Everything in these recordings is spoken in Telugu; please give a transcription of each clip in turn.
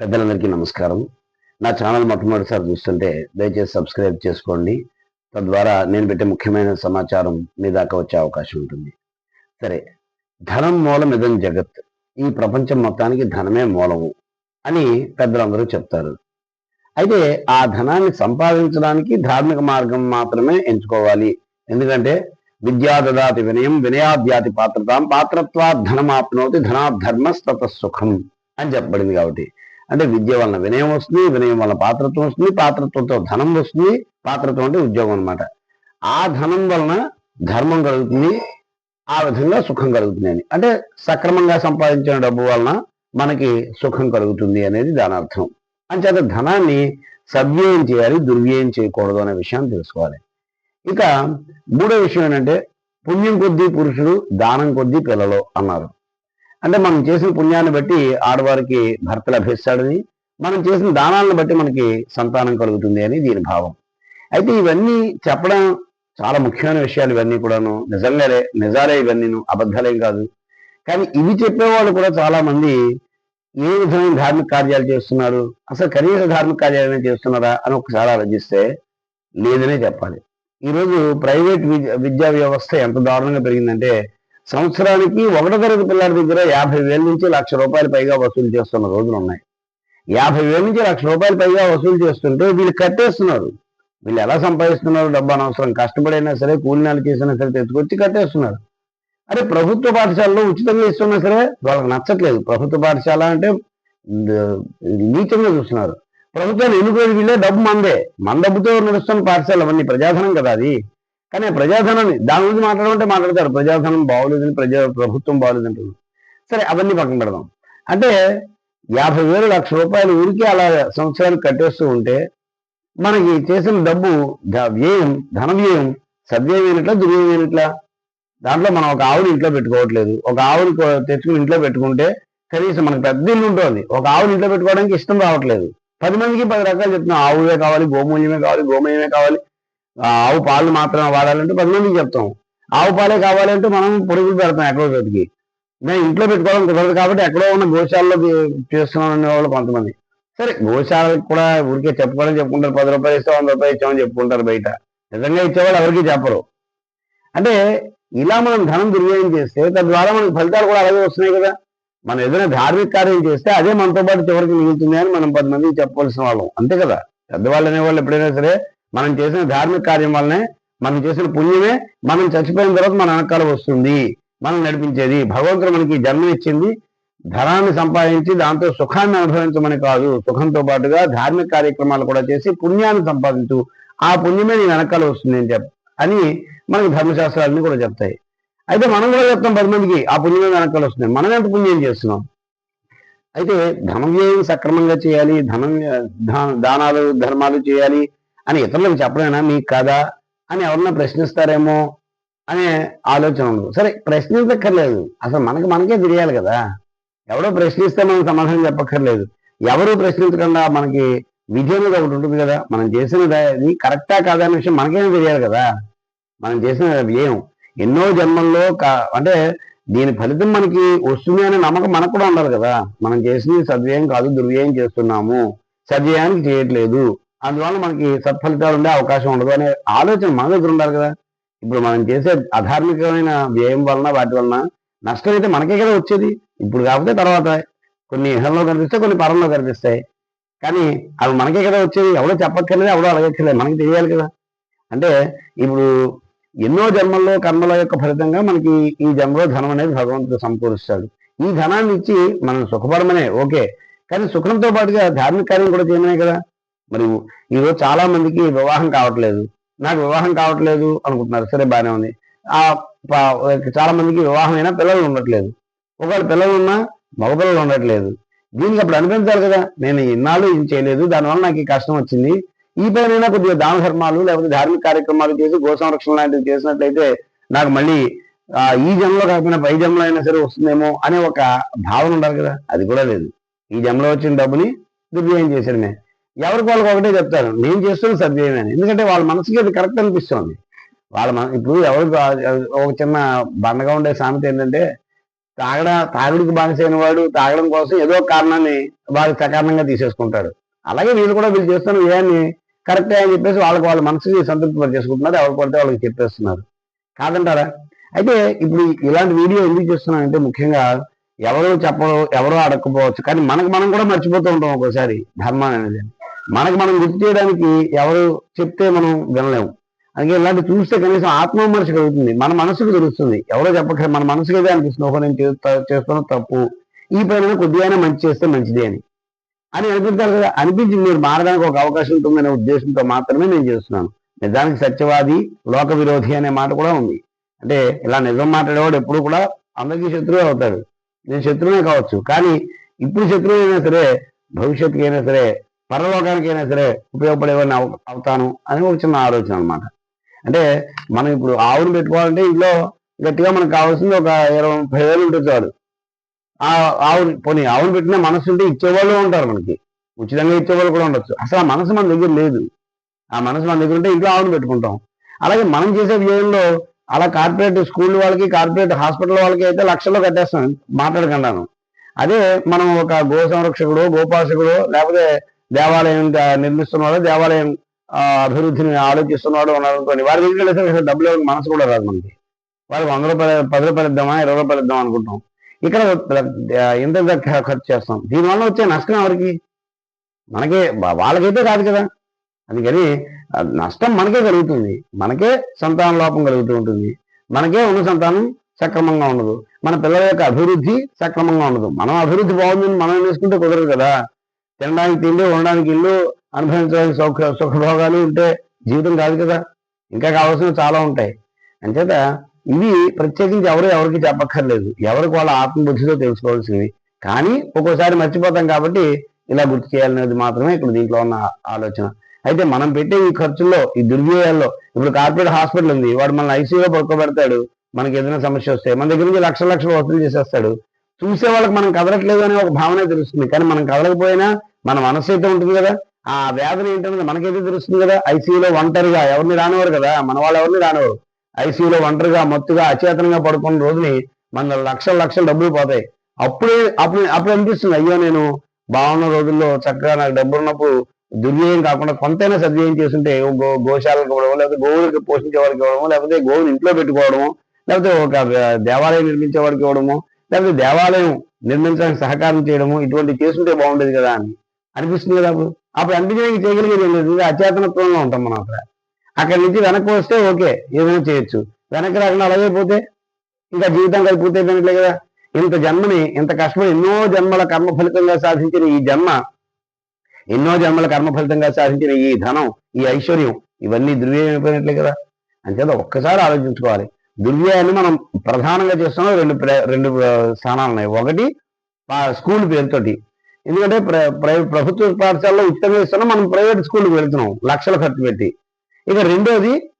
పెద్దలందరికీ నమస్కారం. నా ఛానల్ మొట్టమొదటిసారి చూస్తుంటే దయచేసి సబ్స్క్రైబ్ చేసుకోండి. తద్వారా నేను పెట్టే ముఖ్యమైన సమాచారం మీ దాకా వచ్చే అవకాశం ఉంటుంది. సరే ధనం మూలం ఇదం జగత్. ఈ ప్రపంచం మొత్తానికి ధనమే మూలము అని పెద్దలందరూ చెప్తారు. అయితే ఆ ధనాన్ని సంపాదించడానికి ధార్మిక మార్గం మాత్రమే ఎంచుకోవాలి. ఎందుకంటే విద్యా దదాతి వినయం వినయాద్యాతి పాత్రతాం పాత్రత్వా ధనమాప్నోతి ధనాధర్మస్తత సుఖం అని చెప్పబడింది కాబట్టి. అంటే విద్య వలన వినయం వస్తుంది వినయం వలన పాత్రత్వం వస్తుంది పాత్రత్వంతో ధనం వస్తుంది పాత్రత్వం అంటే ఉద్యోగం అన్నమాట. ఆ ధనం వలన ధర్మం కలుగుతుంది ఆ విధంగా సుఖం కలుగుతుంది అని. అంటే సక్రమంగా సంపాదించిన డబ్బు వలన మనకి సుఖం కలుగుతుంది అనేది దాని అర్థం. అంచేత ధనాన్ని సద్వ్యయం చేయాలి దుర్వ్యయం చేయకూడదు అనే విషయాన్ని తెలుసుకోవాలి. ఇక మూడో విషయం ఏంటంటే పుణ్యం కొద్దీ పురుషుడు దానం కొద్దీ పిల్లలు అన్నారు. అంటే మనం చేసిన పుణ్యాన్ని బట్టి ఆడవారికి భర్త లభిస్తాడని మనం చేసిన దానాలను బట్టి మనకి సంతానం కలుగుతుంది అని దీని భావం. అయితే ఇవన్నీ చెప్పడం చాలా ముఖ్యమైన విషయాలు ఇవన్నీ కూడాను. నిజంగానే నిజాలే ఇవన్నీను. అబద్ధాలేం కాదు. కానీ ఇవి చెప్పేవాళ్ళు కూడా చాలా మంది ఏ విధమైన ధార్మిక కార్యాలు చేస్తున్నారు? అసలు కనీస ధార్మిక కార్యాలనే చేస్తున్నారా అని ఒకసారి ఆలోచిస్తే లేదనే చెప్పాలి. ఈరోజు ప్రైవేట్ విద్య విద్యా వ్యవస్థ ఎంత దారుణంగా పెరిగిందంటే సంవత్సరానికి ఒకటో తరగతి పిల్లల దగ్గర యాభై వేల నుంచి లక్ష రూపాయలు పైగా వసూలు చేస్తున్న రోజులు ఉన్నాయి. యాభై వేల నుంచి లక్ష రూపాయలు పైగా వసూలు చేస్తుంటే వీళ్ళు కట్టేస్తున్నారు. వీళ్ళు ఎలా సంపాదిస్తున్నారు? డబ్బు అనవసరం. కష్టపడైనా సరే కూలినాలు చేసినా సరే తెచ్చుకొచ్చి కట్టేస్తున్నారు. అరే ప్రభుత్వ పాఠశాలలో ఉచితంగా ఇస్తున్నా సరే వాళ్ళకి నచ్చట్లేదు. ప్రభుత్వ పాఠశాల అంటే నీచంగా చూస్తున్నారు. ప్రభుత్వాన్ని ఎన్నుకోని వీళ్ళే డబ్బు మందే. మన డబ్బుతో నడుస్తున్న పాఠశాల అవన్నీ ప్రజాధనం కదా అది. కానీ ప్రజాధనాన్ని దాని గురించి మాట్లాడమంటే మాట్లాడతారు. ప్రజాధనం బాగోలేదని ప్రజా ప్రభుత్వం బాగోలేదంటారు సరే అవన్నీ పక్కన పెడదాం. అంటే యాభై వేలు లక్ష రూపాయలు ఊరికే అలా సంవత్సరాలు కట్టేస్తూ ఉంటే మనకి చేసిన డబ్బు వ్యయం ధన వ్యయం సద్వ్యయం అయినట్లా దుర్వ్యయం దాంట్లో మనం ఒక ఆవుని ఇంట్లో పెట్టుకోవట్లేదు. ఒక ఆవుని తెచ్చుకుని ఇంట్లో పెట్టుకుంటే కనీసం మనకు పెద్ద ఇల్లు ఉంటుంది. ఒక ఆవుని ఇంట్లో పెట్టుకోవడానికి ఇష్టం రావట్లేదు. పది మందికి పది రకాలు చెప్తున్నాం. ఆవులే కావాలి గోమూల్యమే కావాలి గోమయమే కావాలి. ఆవు పాలు మాత్రమే వాడాలంటే పది మందికి చెప్తాం. ఆవు పాలే కావాలంటే మనం పొరుగులు పెడతాం ఎక్కడో చోటికి నేను ఇంట్లో పెట్టుకోవడం కుదరదు కాబట్టి ఎక్కడో ఉన్న గోశాలలో చేస్తున్నాం అనే వాళ్ళు కొంతమంది. సరే గోశాలకు కూడా ఊరికే చెప్పుకోవడం చెప్పుకుంటారు పది రూపాయలు ఇస్తే వంద రూపాయలు ఇచ్చామని చెప్పుకుంటారు బయట. నిజంగా ఇచ్చేవాళ్ళు ఎవరికి చెప్పరు. అంటే ఇలా మనం ధనం దుర్వ్యయం చేస్తే తద్వారా మనకి ఫలితాలు కూడా అలాగే వస్తున్నాయి కదా. మనం ఏదైనా ధార్మిక కార్యం చేస్తే అదే మనతో పాటు చివరికి మిగులుతుంది అని మనం పది మందికి చెప్పవలసిన వాళ్ళం. అంతే కదా. పెద్దవాళ్ళు అనేవాళ్ళు ఎప్పుడైనా సరే మనం చేసిన ధార్మిక కార్యం వల్లనే మనం చేసిన పుణ్యమే మనం చచ్చిపోయిన తర్వాత మన వెనకాల వస్తుంది. మనం నడిపించేది. భగవంతుడు మనకి జన్మ ఇచ్చింది. ధనాన్ని సంపాదించి దాంతో సుఖాన్ని అనుభవించమని కాదు. సుఖంతో పాటుగా ధార్మిక కార్యక్రమాలు కూడా చేసి పుణ్యాన్ని సంపాదించు. ఆ పుణ్యమే నీ వెనకాల వస్తుంది అని చెప్ అని మనకి ధర్మశాస్త్రాలన్నీ కూడా చెప్తాయి. అయితే మనం కూడా చెప్తాం పది మందికి ఆ పుణ్యమే వెనకాల వస్తుంది. మనం ఎంత పుణ్యం చేస్తున్నాం? అయితే ధనం వ్యయం సక్రమంగా చేయాలి. ధనం దానాలు ధర్మాలు చేయాలి. అని ఇతరులకు చెప్పడమేనా? మీకు కాదా అని ఎవరన్నా ప్రశ్నిస్తారేమో అనే ఆలోచన ఉండదు. సరే ప్రశ్నించక్కర్లేదు. అసలు మనకి మనకే తెలియాలి కదా. ఎవడో ప్రశ్నిస్తే మనం సమాధానం చెప్పక్కర్లేదు. ఎవరు ప్రశ్నించకుండా మనకి విధి అనేది ఒకటి ఉంటుంది కదా. మనం చేసినది కరెక్టా కాదా అనే విషయం మనకేమీ తెలియాలి కదా. మనం చేసిన వ్యయం ఎన్నో జన్మల్లో కా- అంటే దీని ఫలితం మనకి వస్తుంది అనే నమ్మకం మనకు కూడా ఉండాలి కదా. మనం చేసింది సద్వ్యయం కాదు దుర్వ్యయం చేస్తున్నాము. సద్వ్యయానికి చేయట్లేదు. అందువల్ల మనకి సత్ఫలితాలు ఉండే అవకాశం ఉండదు అనే ఆలోచన మన దగ్గర ఉండాలి కదా. ఇప్పుడు మనం చేసే అధార్మికమైన వ్యయం వలన వాటి వలన నష్టం అయితే మనకే కదా వచ్చేది. ఇప్పుడు కాకపోతే తర్వాత కొన్ని ఇహంలో కనిపిస్తాయి కొన్ని పరంలో కనిపిస్తాయి. కానీ అవి మనకే కదా వచ్చేది. ఎవడో చెప్పక్కర్లేదు ఎవడో అడగక్కర్లేదు. మనకి తెలియాలి కదా. అంటే ఇప్పుడు ఎన్నో జన్మల్లో కర్మల యొక్క ఫలితంగా మనకి ఈ జన్మలో ధనం అనేది భగవంతుడు సమకూరుస్తాడు. ఈ ధనాన్ని ఇచ్చి మనం సుఖపడమనే ఓకే. కానీ సుఖంతో పాటుగా ధార్మిక కార్యం కూడా చేయమనే కదా. మరి ఈరోజు చాలా మందికి వివాహం కావట్లేదు. నాకు వివాహం కావట్లేదు అనుకుంటున్నారు. సరే బాగానే ఉంది. ఆ చాలా మందికి వివాహం అయినా పిల్లలు ఉండట్లేదు. ఒకవేళ పిల్లలు ఉన్నా మగపిల్లలు ఉండట్లేదు. దీనికి అప్పుడు అనిపించాలి కదా. నేను ఇన్నాళ్ళు ఇది చేయలేదు. దానివల్ల నాకు ఈ కష్టం వచ్చింది. ఈ పైన కొద్దిగా దాన ధర్మాలు లేకపోతే ధార్మిక కార్యక్రమాలు చేసి గో సంరక్షణ లాంటివి చేసినట్లయితే నాకు మళ్ళీ ఈ జన్మలో కాకపోయినా పై జన్మలో అయినా సరే వస్తుందేమో అనే ఒక భావన ఉండాలి కదా. అది కూడా లేదు. ఈ జన్మలో వచ్చిన డబ్బుని దుర్వ్యయం చేసేయడమే. ఎవరికి వాళ్ళకి ఒకటే చెప్తారు నేను చేస్తున్న సద్వ్యయమే ఎందుకంటే వాళ్ళ మనసుకి అది కరెక్ట్ అనిపిస్తుంది. వాళ్ళ మన ఇప్పుడు ఎవరికి ఒక చిన్న బండగా ఉండే సామెత ఏంటంటే తాగడ తాగుడికి బానిసైన వాడు తాగడం కోసం ఏదో కారణాన్ని వాడు సకారణంగా తీసేసుకుంటాడు. అలాగే వీళ్ళు కూడా వీళ్ళు చేస్తున్న వ్యయాన్ని కరెక్టే అని చెప్పేసి వాళ్ళకి వాళ్ళ మనసుకి సంతృప్తి చేసుకుంటున్నారు ఎవరు పడితే వాళ్ళకి చెప్పేస్తున్నారు. కాదంటారా? అయితే ఇప్పుడు ఇలాంటి వీడియో ఎందుకు చేస్తున్నానంటే ముఖ్యంగా ఎవరు చెప్పరు ఎవరో అడగకపోవచ్చు. కానీ మనకు మనం కూడా మర్చిపోతూ ఉంటాం ఒక్కోసారి ధర్మాన్ని అనేది. మనకు మనం గుర్తు చేయడానికి ఎవరు చెప్తే మనం వినలేము. అందుకే ఇలాంటి చూస్తే కనీసం ఆత్మవిమర్శ కలుగుతుంది. మన మనసుకు తెలుస్తుంది. ఎవరో చెప్పక మన మనసుకి ఏదో అనిపిస్తుంది. ఓహో నేను చేస్తున్న తప్పు. ఈ పైన కొద్దిగానే మంచి చేస్తే మంచిది అని. అని అనిపించాలి కదా. అనిపించింది మీరు మారడానికి ఒక అవకాశం ఉంటుందనే ఉద్దేశంతో మాత్రమే నేను చేస్తున్నాను. నిజానికి సత్యవాది లోక విరోధి అనే మాట కూడా ఉంది. అంటే ఇలా నిజం మాట్లాడేవాడు ఎప్పుడు కూడా అందరికీ శత్రువే అవుతాడు. నేను శత్రువునే కావచ్చు. కానీ ఇప్పుడు శత్రువు అయినా సరే భవిష్యత్తుకైనా అయినా సరే పరలోకానికైనా సరే ఉపయోగపడేవాడిని అవ- అవుతాను అని ఒక చిన్న ఆలోచన అన్నమాట. అంటే మనం ఇప్పుడు ఆవును పెట్టుకోవాలంటే ఇంట్లో గట్టిగా మనకు కావాల్సింది ఒక ఇరవై ముప్పై వేలు ఉంటుంది చాలు. ఆ ఆవుని పోనీ ఆవును పెట్టిన మనసు ఉంటే ఇచ్చేవాళ్ళు ఉంటారు మనకి. ఉచితంగా ఇచ్చేవాళ్ళు కూడా ఉండొచ్చు. అసలు ఆ మనసు మన దగ్గర లేదు. ఆ మనసు మన దగ్గర ఉంటే ఇంట్లో ఆవును పెట్టుకుంటాం. అలాగే మనం చేసే వ్యయంలో అలా కార్పొరేట్ స్కూల్ వాళ్ళకి కార్పొరేట్ హాస్పిటల్ వాళ్ళకి అయితే లక్షల్లో కట్టేస్తాం మాట్లాడకుండాను. అదే మనం ఒక గో సంరక్షకుడు గోపాసకుడు లేకపోతే దేవాలయం నిర్మిస్తున్నాడో దేవాలయం అభివృద్ధిని ఆలోచిస్తున్నాడు ఉన్నాడు అనుకోండి వారి దగ్గరికి వెళ్ళేసరికి డబ్బులు ఇవ్వడానికి మనసు కూడా రాదు మనకి. వారికి వంద రూపాయలు పది రూపాయలు ఇద్దామా ఇరవై రూపాయలు ఇద్దాం అనుకుంటాం. ఇక్కడ ఇంత ఖర్చు చేస్తాం. దీనివల్ల వచ్చే నష్టం ఎవరికి? మనకే వాళ్ళకైతే కాదు కదా. అందుకని నష్టం మనకే కలుగుతుంది. మనకే సంతాన లోపం కలుగుతూ ఉంటుంది. మనకే ఉన్న సంతానం సక్రమంగా ఉండదు. మన పిల్లల యొక్క అభివృద్ధి సక్రమంగా ఉండదు. మనం అభివృద్ధి బాగుందని మనం వేసుకుంటే కుదరదు కదా. తినడానికి తిండి ఉండడానికి ఇల్లు అనుభవించడానికి సౌఖ సుఖభోగాలు ఉంటే జీవితం కాదు కదా. ఇంకా కావాల్సినవి చాలా ఉంటాయి. అంచేత ఇవి ప్రత్యేకించి ఎవరు ఎవరికి చెప్పక్కర్లేదు. ఎవరికి వాళ్ళ ఆత్మబుద్ధితో తెలుసుకోవాల్సింది కానీ ఒక్కోసారి మర్చిపోతాం కాబట్టి ఇలా గుర్తు చేయాలనేది మాత్రమే ఇక్కడ దీంట్లో ఉన్న ఆలోచన. అయితే మనం పెట్టే ఈ ఖర్చుల్లో ఈ దుర్వ్యయాల్లో ఇప్పుడు కార్పొరేట్ హాస్పిటల్ ఉంది. వాడు మన ఐసీయూలో పడుకోబెడతాడు. మనకి ఏదైనా సమస్య వస్తే మన దగ్గర నుంచి లక్షల లక్షలు వసూలు చేసేస్తాడు. చూసే వాళ్ళకి మనం కదలట్లేదు అనే ఒక భావన తెలుస్తుంది. కానీ మనం కదలకపోయినా మన మనసు అయితే ఉంటుంది కదా ఆ వేదన ఏంటన్నది మనకైతే తెలుస్తుంది కదా ఐసీయూలో ఒంటరిగా ఎవరిని రానివారు కదా మన వాళ్ళు ఎవరిని రానివారు ఐసీయూలో ఒంటరిగా మత్తుగా అచేతనంగా పడుకున్న రోజుని మన లక్షల లక్షల డబ్బులు పోతాయి. అప్పుడే అప్పుడు అప్పుడు అనిపిస్తుంది అయ్యో నేను బాగున్న రోజుల్లో చక్కగా నాకు డబ్బు ఉన్నప్పుడు దుర్వ్యయం కాకుండా కొంతైనా సద్వ్యయం చేస్తుంటే గో గోశాలకు ఇవ్వడము లేకపోతే గోవులకి పోషించే వాడికి ఇవ్వడము లేకపోతే గోవుని ఇంట్లో పెట్టుకోవడము లేకపోతే ఒక దేవాలయం నిర్మించే వాడికి ఇవ్వడము లేకపోతే దేవాలయం నిర్మించడానికి సహకారం చేయడము ఇటువంటి చేస్తుంటే బాగుండేది కదా అని. అనిపిస్తుంది కదా అప్పుడు. అప్పుడు అనిపించడానికి చేయగలిగేది లేదు. అచేతనత్వంలో ఉంటాం మనం అక్కడ. అక్కడి నుంచి వెనక్కి వస్తే ఓకే ఏదైనా చేయొచ్చు. వెనక్కి రాకుండా అలాగే పోతే ఇంకా జీవితం కలిపి పూర్తయిపోయినట్లే కదా. ఇంత జన్మని ఇంత కష్టపడి ఎన్నో జన్మల కర్మ ఫలితంగా సాధించిన ఈ జన్మ ఎన్నో జన్మల కర్మ ఫలితంగా సాధించిన ఈ ధనం ఈ ఐశ్వర్యం ఇవన్నీ దుర్వ్యయమైపోయినట్లే కదా. అంతేత ఒక్కసారి ఆలోచించుకోవాలి. దుర్వ్యయాన్ని మనం ప్రధానంగా చేస్తున్నాం. రెండు ప్ర- రెండు స్థానాలు ఉన్నాయి ఒకటి ఆ, స్కూల్ పేరుతోటి. ఎందుకంటే ప్ర- ప్రభుత్వ పాఠశాలలో ఉచితంగా ఇస్తున్నాం మనం ప్రైవేట్ స్కూల్కి వెళ్తున్నాం లక్షలు ఖర్చు పెట్టి. ఇక రెండోది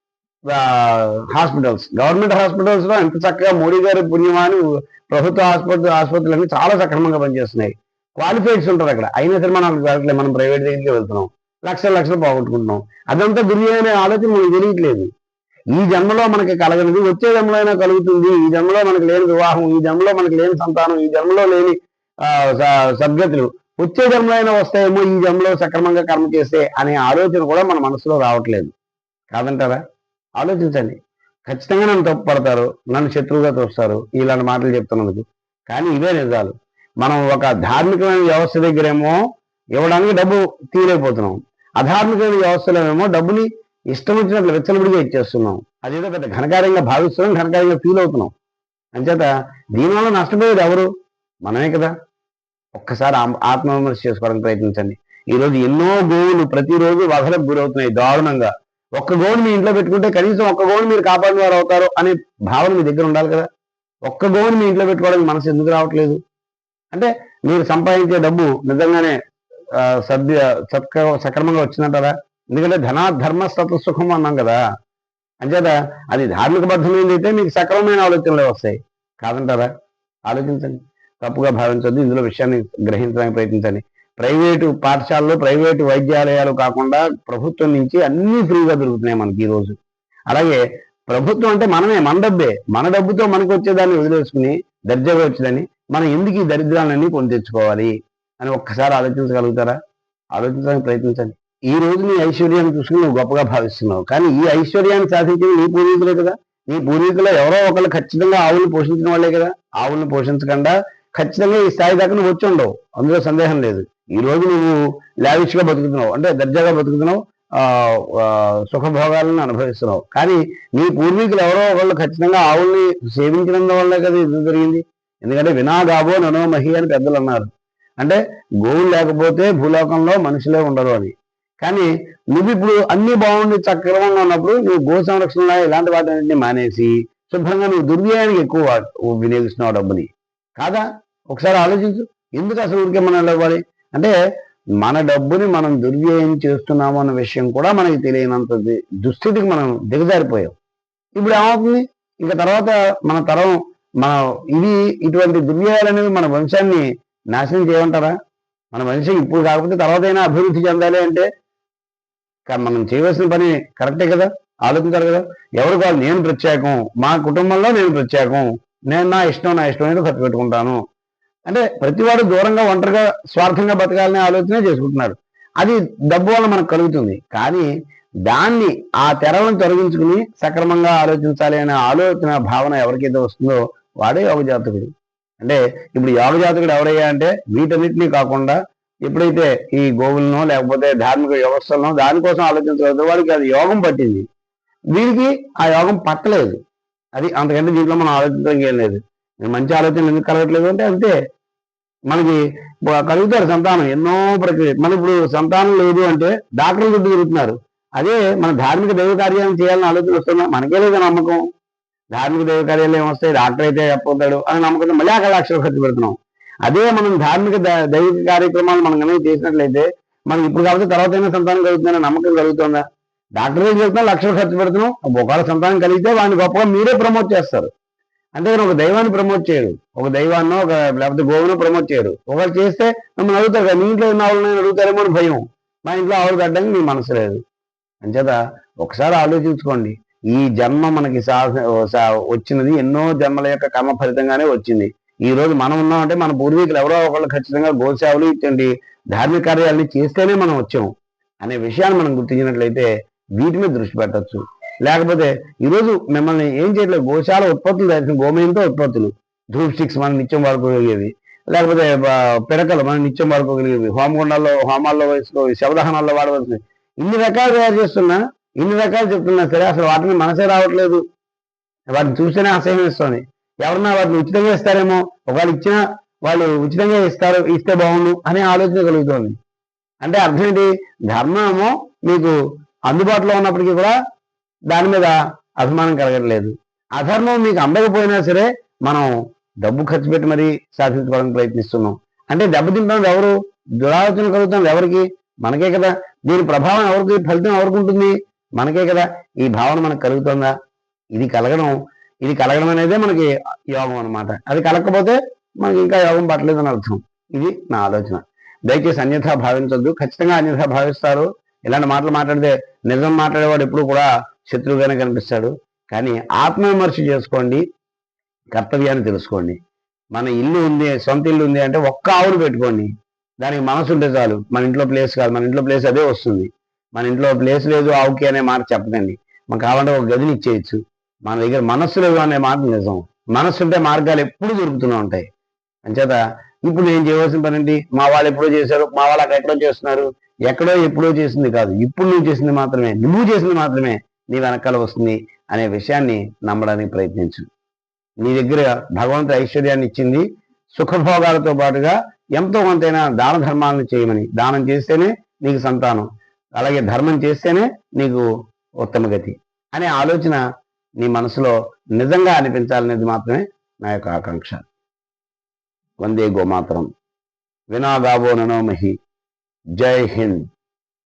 హాస్పిటల్స్. గవర్నమెంట్ హాస్పిటల్స్లో ఎంత చక్కగా మోడీ గారి పుణ్యమాని ప్రభుత్వ ఆసుపత్రి ఆసుపత్రులన్నీ చాలా సక్రమంగా పనిచేస్తున్నాయి. క్వాలిఫైడ్స్ ఉంటారు అక్కడ. అయినా సరే మనం వెళ్ళట్లేదు మనం ప్రైవేట్ దగ్గరికి వెళ్తున్నాం. లక్షల లక్షలు పోగొట్టుకుంటున్నాం. అదంతా దుర్వ్యయం ఆలోచన మనకు తెలియట్లేదు. ఈ జన్మలో మనకి కలగనిది వచ్చే జన్మలో అయినా కలుగుతుంది. ఈ జన్మలో మనకి లేని వివాహం ఈ జన్మలో మనకి లేని సంతానం ఈ జన్మలో లేని సద్గతులు వచ్చే జన్మలో అయినా వస్తాయేమో ఈ జన్మలో సక్రమంగా కర్మ చేస్తే అనే ఆలోచన కూడా మన మనసులో రావట్లేదు. కాదంటారా? ఆలోచించండి. ఖచ్చితంగా నన్ను తప్పు పడతారు నన్ను శత్రువుగా చూస్తారు ఇలాంటి మాటలు చెప్తున్నందుకు. కానీ ఇవే నిజాలు. మనం ఒక ధార్మికమైన వ్యవస్థ దగ్గరేమో ఇవ్వడానికి డబ్బు తీరైపోతున్నాం. అధార్మికమైన వ్యవస్థలోనేమో డబ్బుని ఇష్టం వచ్చినట్లు వెచ్చలవిడిగా ఇచ్చేస్తున్నాం. అదేదో పెద్ద ఘనకార్యంగా భావిస్తున్నాం ఘనకార్యంగా ఫీల్ అవుతున్నాం. అంచేత దీనివల్ల నష్టపోయేది ఎవరు? మనమే కదా. ఒక్కసారి ఆత్మవిమర్శ చేసుకోవడానికి ప్రయత్నించండి. ఈ రోజు ఎన్నో గోవులు ప్రతిరోజు వధలకు గురవుతున్నాయి దారుణంగా. ఒక్క గోవుని మీ ఇంట్లో పెట్టుకుంటే కనీసం ఒక్క గోవుని మీరు కాపాడిన వారు అవుతారు అనే భావన మీ దగ్గర ఉండాలి కదా. ఒక్క గోవుని మీ ఇంట్లో పెట్టుకోవడానికి మనసు ఎందుకు రావట్లేదు? అంటే మీరు సంపాదించే డబ్బు నిజంగానే ఆ, సద్య సత్క సక్రమంగా వచ్చిందంటారా? ఎందుకంటే ధనా ధర్మ సుఖం అన్నాం కదా. అంచేత అది ధార్మిక బద్ధమైనది అయితే మీకు సక్రమమైన ఆలోచనలే వస్తాయి. కాదంటారా? ఆలోచించండి. తప్పుగా భావించొద్దు. ఇందులో విషయాన్ని గ్రహించడానికి ప్రయత్నించండి. ప్రైవేటు పాఠశాలలు ప్రైవేటు వైద్యాలయాలు కాకుండా ప్రభుత్వం నుంచి అన్ని ఫ్రీగా దొరుకుతున్నాయి మనకి ఈ రోజు. అలాగే ప్రభుత్వం అంటే మనమే మన డబ్బే. మన డబ్బుతో మనకు వచ్చేదాన్ని వదిలేసుకుని దర్జాగా వచ్చేదాన్ని మనం ఎందుకు ఈ దరిద్రాలన్నీ కొని తెచ్చుకోవాలి అని ఒక్కసారి ఆలోచించగలుగుతారా? ఆలోచించడానికి ప్రయత్నించండి. ఈ రోజు నీ ఐశ్వర్యాన్ని చూసుకుని నువ్వు గొప్పగా భావిస్తున్నావు. కానీ ఈ ఐశ్వర్యాన్ని సాధించింది నీ పూర్వీకులే కదా. నీ పూర్వీకులు ఎవరో ఒకళ్ళు ఖచ్చితంగా ఆవులను పోషించిన వాళ్ళే కదా. ఆవులను పోషించకుండా ఖచ్చితంగా ఈ స్థాయి దాకా నువ్వు వచ్చి ఉండవు. అందులో సందేహం లేదు. ఈ రోజు నువ్వు లావిష్గా బతుకుతున్నావు. అంటే దర్జాగా బతుకుతున్నావు. సుఖభోగాలను అనుభవిస్తున్నావు. కానీ నీ పూర్వీకులు ఎవరో ఒకళ్ళు ఖచ్చితంగా ఆవుల్ని సేవించినందు వల్లే కదా ఇది జరిగింది. ఎందుకంటే వినాగాబో ననో మహి అని పెద్దలు అన్నారు. అంటే గోవులు లేకపోతే భూలోకంలో మనుషులే ఉండరు అని. కానీ నువ్వు ఇప్పుడు అన్ని బాగుండి చక్రమంగా ఉన్నప్పుడు నువ్వు గో సంరక్షణ ఇలాంటి వాటిని మానేసి శుభ్రంగా నువ్వు దుర్వ్యయానికి ఎక్కువ వినియోగిస్తున్నావు డబ్బుని. కాదా? ఒకసారి ఆలోచించు. ఎందుకు అసలు ఊరికే మనం ఇవ్వాలి అంటే మన డబ్బుని మనం దుర్వ్యయం చేస్తున్నాము అన్న విషయం కూడా మనకి తెలియనంత దుస్థితికి మనం దిగజారిపోయాం. ఇప్పుడు ఏమవుతుంది? ఇంకా తర్వాత మన తరం మన ఇవి ఇటువంటి దుర్వ్యయాలు అనేవి మన వంశాన్ని నాశనం చేయమంటారా? మన వంశం ఇప్పుడు కాకపోతే తర్వాత అయినా అభివృద్ధి చెందాలి అంటే మనం చేయవలసిన పని కరెక్టే కదా? ఆలోచించాలి కదా? ఎవరు కాదు నేను ప్రత్యేకం. మా కుటుంబంలో నేను ప్రత్యేకం. నేను నా ఇష్టం నా ఇష్టం అనేది ఖర్చు పెట్టుకుంటాను. అంటే ప్రతివాడు దూరంగా ఒంటరిగా స్వార్థంగా బతకాలనే ఆలోచనే చేసుకుంటున్నారు అది డబ్బు వల్ల మనకు కలుగుతుంది. కానీ దాన్ని ఆ తెరలను తొలగించుకుని సక్రమంగా ఆలోచించాలి అనే ఆలోచన భావన ఎవరికైతే వస్తుందో వాడే యోగ జాతకుడు అంటే ఇప్పుడు యోగ జాతకుడు ఎవరయ్యా అంటే వీటన్నిటినీ కాకుండా ఎప్పుడైతే ఈ గోవులను లేకపోతే ధార్మిక వ్యవస్థలను దానికోసం ఆలోచించగలుగుతారో వాడికి అది యోగం పట్టింది. వీరికి ఆ యోగం పట్టలేదు. అది అంతకంటే దీంట్లో మనం ఆలోచించడం లేదు. మంచి ఆలోచనలు ఎందుకు కలగట్లేదు అంటే అంతే. మనకి కలుగుతారు సంతానం. ఎన్నో ప్రక్రియ మన ఇప్పుడు సంతానం లేదు అంటే డాక్టర్లు చుట్టూ తిరుగుతున్నారు. అదే మన ధార్మిక దైవ కార్యాలను చేయాలని ఆలోచన వస్తున్నా మనకే లేదు నమ్మకం? ధార్మిక దైవ కార్యాలు ఏమొస్తాయి డాక్టర్ అయితే చెప్పవుతాడు అని నమ్మకం మళ్ళీ అక్కడ లక్షలు ఖర్చు పెడుతున్నాం. అదే మనం ధార్మిక ద- దైవిక కార్యక్రమాలు మనం కనుక చేసినట్లయితే మనకి ఇప్పుడు కాబట్టి తర్వాత అయినా సంతానం కలుగుతుందనే నమ్మకం కలుగుతుందా? డాక్టర్ దగ్గరికి వెళ్తున్నా లక్షలు ఖర్చు పెడుతున్నాం. ఒకవేళ సంతానం కలిగితే వాడిని గొప్పగా మీరే ప్రమోట్ చేస్తారు. అంతేగాని ఒక దైవాన్ని ప్రమోట్ చేయరు ఒక దైవాన్నో ఒక లేకపోతే గోవునో ప్రమోట్ చేయరు ఒకరు చేస్తే మిమ్మల్ని అడుగుతారు కదా మీ ఇంట్లో ఉన్న ఆవులను అడుగుతారేమో అని భయం. మా ఇంట్లో ఆవులు కట్టడానికి మీ మనసు లేదు. అంచేత ఒకసారి ఆలోచించుకోండి. ఈ జన్మ మనకి సా వచ్చినది ఎన్నో జన్మల యొక్క కర్మ ఫలితంగానే వచ్చింది. ఈ రోజు మనం ఉన్నామంటే మన పూర్వీకులు ఎవరో ఒకళ్ళు ఖచ్చితంగా గోసేవలు ఇచ్చండి ధార్మిక కార్యాలని చేస్తేనే మనం వచ్చాం. అనే విషయాన్ని మనం గుర్తించినట్లయితే వీటి మీద దృష్టి పెట్టచ్చు. లేకపోతే ఈరోజు మిమ్మల్ని ఏం చేయట్లేదు. గోశాల ఉత్పత్తులు తెలిసిన గోమయంతో ఉత్పత్తులు. ధూప్ స్టిక్స్ మనం నిత్యం వాడుకోగలిగేవి. లేకపోతే పిడకలు మనం నిత్యం వాడుకోగలిగేవి. హోమగుండాల్లో హోమాల్లో వేసుకో శవదహనాల్లో వాడవలసినవి. ఇన్ని రకాలు తయారు చేస్తున్నా ఇన్ని రకాలు చెప్తున్నా సరే అసలు వాటిని మనసే రావట్లేదు. వాటిని చూస్తేనే అసహ్యం ఇస్తుంది ఎవరన్నా వాటిని ఉచితంగా ఇస్తారేమో ఒకవేళ ఇచ్చినా వాళ్ళు ఉచితంగా ఇస్తారు ఇస్తే బాగుండు అనే ఆలోచన కలుగుతోంది. అంటే అర్థం ఏంటి? ధర్మము మీకు అందుబాటులో ఉన్నప్పటికీ కూడా దాని మీద అభిమానం కలగట్లేదు అధర్మం మీకు అందకపోయినా సరే మనం డబ్బు ఖర్చు పెట్టి మరీ సాధించుకోవడానికి ప్రయత్నిస్తున్నాం. అంటే దెబ్బతింటాం ఎవరు? దురాలోచన కలుగుతాం ఎవరికి? మనకే కదా. దీని ప్రభావం ఎవరికి? ఫలితం ఎవరికి ఉంటుంది? మనకే కదా. ఈ భావన మనకు కలుగుతుందా? ఇది కలగడం ఇది కలగడం అనేదే మనకి యోగం అన్నమాట. అది కలగకపోతే మనకి ఇంకా యోగం పట్టలేదని అర్థం. ఇది నా ఆలోచన. దయచేసి అన్యథా భావించొద్దు. ఖచ్చితంగా అన్యథా భావిస్తారు. ఇలాంటి మాటలు మాట్లాడితే నిజం మాట్లాడేవాడు ఎప్పుడు కూడా శత్రువుగానే కనిపిస్తాడు. కానీ ఆత్మవిమర్శ చేసుకోండి. కర్తవ్యాన్ని తెలుసుకోండి. మన ఇల్లు ఉంది సొంత ఇల్లు ఉంది అంటే ఒక్క ఆవును పెట్టుకోండి. దానికి మనసు ఉంటే చాలు. మన ఇంట్లో ప్లేస్ కాదు. మన ఇంట్లో ప్లేస్ అదే వస్తుంది. మన ఇంట్లో ప్లేస్ లేదు ఆవుకి అనే మాట చెప్పకండి. మనకు కావాలంటే ఒక గదిని ఇచ్చేయచ్చు. మన దగ్గర మనస్సు లేదు అనే మాట నిజం. మనస్సు ఉంటే మార్గాలు ఎప్పుడు దొరుకుతూనే ఉంటాయి. అంచేత ఇప్పుడు నేను చేయవలసిన పని ఏంటి? మా వాళ్ళు ఎప్పుడో చేశారు. మా వాళ్ళు అక్కడ ఎక్కడో చేస్తున్నారు. ఎక్కడో ఎప్పుడో చేసింది కాదు. ఇప్పుడు నువ్వు చేసింది మాత్రమే. నువ్వు చేసింది మాత్రమే. నీ వెనకాల వస్తుంది అనే విషయాన్ని నమ్మడానికి ప్రయత్నించు. నీ దగ్గర భగవంతుడు ఐశ్వర్యాన్ని ఇచ్చింది సుఖభోగాలతో పాటుగా ఎంతో కొంతైనా దాన ధర్మాలను చేయమని. దానం చేస్తేనే నీకు సంతానం. అలాగే ధర్మం చేస్తేనే నీకు ఉత్తమ గతి అనే ఆలోచన నీ మనసులో నిజంగా అనిపించాలనేది మాత్రమే నా యొక్క ఆకాంక్ష. వందే గోమాతరం. వినాగావో ననోమహి జై హింద్.